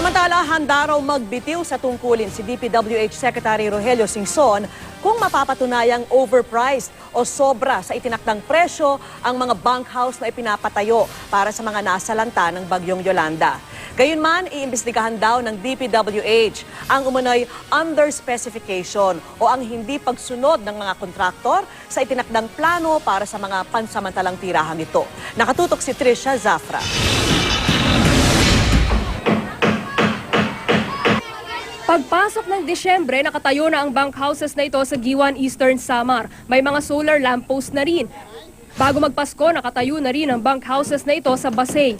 Samantala, handa raw magbitiw sa tungkulin si DPWH Secretary Rogelio Singson kung mapapatunayang overpriced o sobra sa itinakdang presyo ang mga bunkhouse na ipinapatayo para sa mga nasalanta ng bagyong Yolanda. Gayunman, iimbestigahan daw ng DPWH ang umunoy under specification o ang hindi pagsunod ng mga kontraktor sa itinakdang plano para sa mga pansamantalang tirahan ito. Nakatutok si Trisha Zafra. Pagpasok ng Disyembre, nakatayo na ang bunkhouses na ito sa Giwan Eastern Samar. May mga solar lamppost na rin. Bago magpasko, nakatayo na rin ang bunkhouses na ito sa Basay.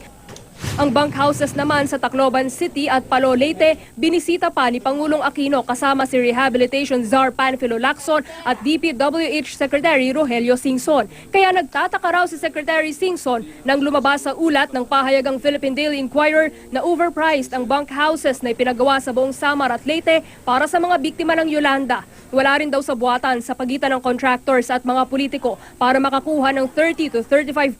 Ang bunkhouses naman sa Tacloban City at Palo Leyte, binisita pa ni Pangulong Aquino kasama si Rehabilitation Czar Panfilo Lacson at DPWH Secretary Rogelio Singson. Kaya nagtataka raw si Secretary Singson nang lumabas sa ulat ng pahayagang Philippine Daily Inquirer na overpriced ang bunkhouses na ipinagawa sa buong Samar at Leyte para sa mga biktima ng Yolanda. Wala rin daw sa buwatan sa pagitan ng contractors at mga politiko para makakuha ng 30 to 35%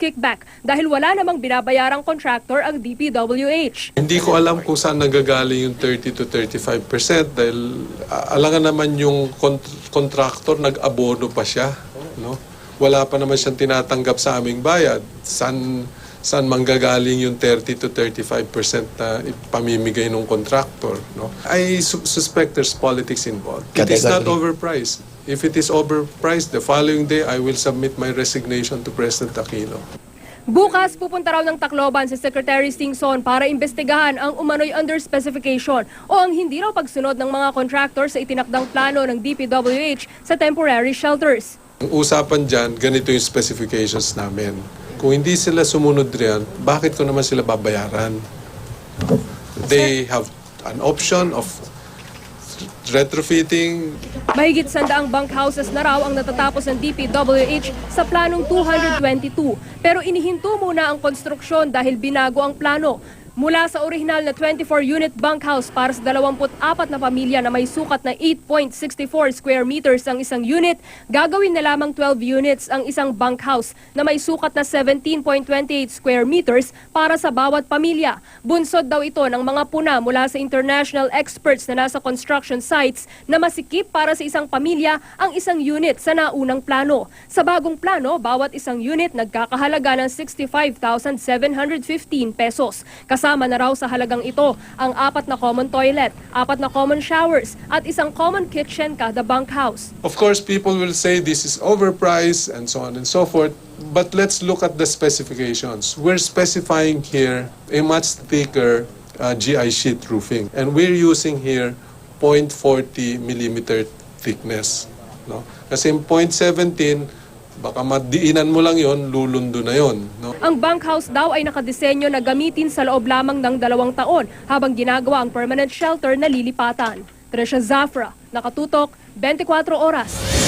kickback dahil wala namang binabayarang contractor ang DPWH. Hindi ko alam kung saan nagagaling yung 30 to 35% dahil ah, alangan naman yung kont- contractor nag-abono pa siya. No? Wala pa naman siyang tinatanggap sa aming bayad. Saan, saan manggagaling yung 30 to 35% na ipamimigay ng contractor? No? I su- suspect there's politics involved. It is not overpriced. If it is overpriced, the following day I will submit my resignation to President Aquino. Bukas pupunta raw ng Tacloban si Secretary Singson para imbestigahan ang umano'y under specification o ang hindi raw pagsunod ng mga contractor sa itinakdang plano ng DPWH sa temporary shelters. Ang usapan dyan, ganito yung specifications namin. Kung hindi sila sumunod riyan, bakit ko naman sila babayaran? They have an option of retrofitting. Mahigit sandaang bunkhouses na raw ang natatapos ng DPWH sa planong 222. Pero inihinto muna ang konstruksyon dahil binago ang plano. Mula sa orihinal na 24-unit bunkhouse para sa 24 na pamilya na may sukat na 8.64 square meters ang isang unit, gagawin na lamang 12 units ang isang bunkhouse na may sukat na 17.28 square meters para sa bawat pamilya. Bunsod daw ito ng mga puna mula sa international experts na nasa construction sites na masikip para sa isang pamilya ang isang unit sa naunang plano. Sa bagong plano, bawat isang unit nagkakahalaga ng 65,715 pesos. Kasama na raw sa halagang ito ang apat na common toilet, apat na common showers at isang common kitchen kada bunkhouse. Of course, people will say this is overpriced and so on and so forth. But let's look at the specifications. We're specifying here a much thicker uh, GI sheet roofing. And we're using here 0.40 millimeter thickness. No? Kasi yung 0.17, baka madiinan mo lang yon lulundo na yon. No? Ang bunkhouse daw ay nakadisenyo na gamitin sa loob lamang ng dalawang taon habang ginagawa ang permanent shelter na lilipatan. Tresha Zafra, nakatutok, 24 oras.